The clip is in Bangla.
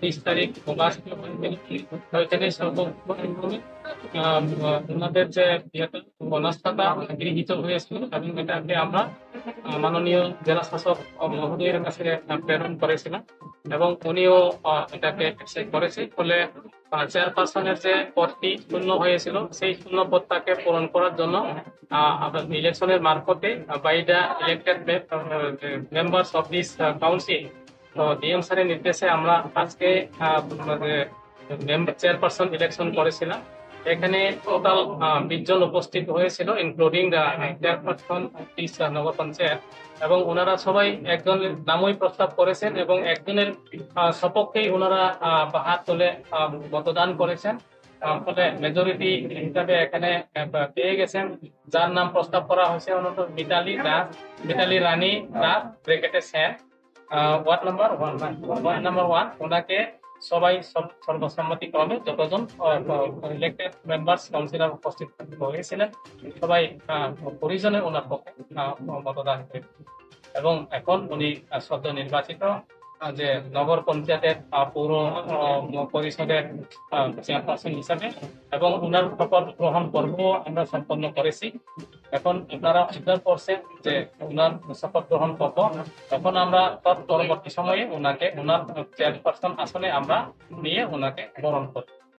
তেইশ তারিখ রাষ্ট্রীয় ওইখানে ওনাদের যে অনাস্থাটা গৃহীত হয়েছিল এবং এটাকে আমরা মাননীয় জেলা শাসক মহোদয়ের কাছে প্রেরণ করেছিলাম এবং উনিও এটাকে accept করেছে। ফলে চেয়ারপারসনের যে পদটি শূন্য হয়েছিল, সেই শূন্য পদটাকে পূরণ করার জন্য ইলেকশনের মারফতে by the elected members of this council তো ডিএম স্যারের নির্দেশে আমরা আজকে মেম্বার চেয়ারপারসন ইলেকশন করেছিলাম। এখানে টোটাল বিশ জন উপস্থিত হয়েছিল ইনক্লুডিং চেয়ারপারসন নগর পঞ্চায়েত। এবং ওনারা সবাই একজনের নামই প্রস্তাব করেছেন এবং একজনের সপক্ষেই ওনারা হাত তুলে মতদান করেছেন। ফলে মেজরিটি হিসাবে এখানে পেয়ে গেছেন। যার নাম প্রস্তাব করা হয়েছে Mitali Das, Mitali Rani Das ব্রেকেটে Sen ward number one ward number one ওনাকে সবাই সব- সর্বসম্মতিক্রমে যতজন ইলেক্টেড মেম্বার্স কাউন্সিলর উপস্থিত হয়েছিলেন, সবাই পরিজনে ওনার পক্ষে মতদান এবং এখন উনি সদ্য নির্বাচিত যে নগর পঞ্চায়েতের পৌর পরিষদের চেয়ারপারসন হিসাবে, এবং ওনার শপথ গ্রহণ পর্ব আমরা সম্পন্ন করেছি। এখন আপনারা স্বীকার করছেন যে ওনার শপথ গ্রহণ করব। এখন আমরা তৎ পরবর্তী সময়ে ওনাকে, ওনার চেয়ারপারসন আসনে আমরা নিয়ে ওনাকে বরণ করি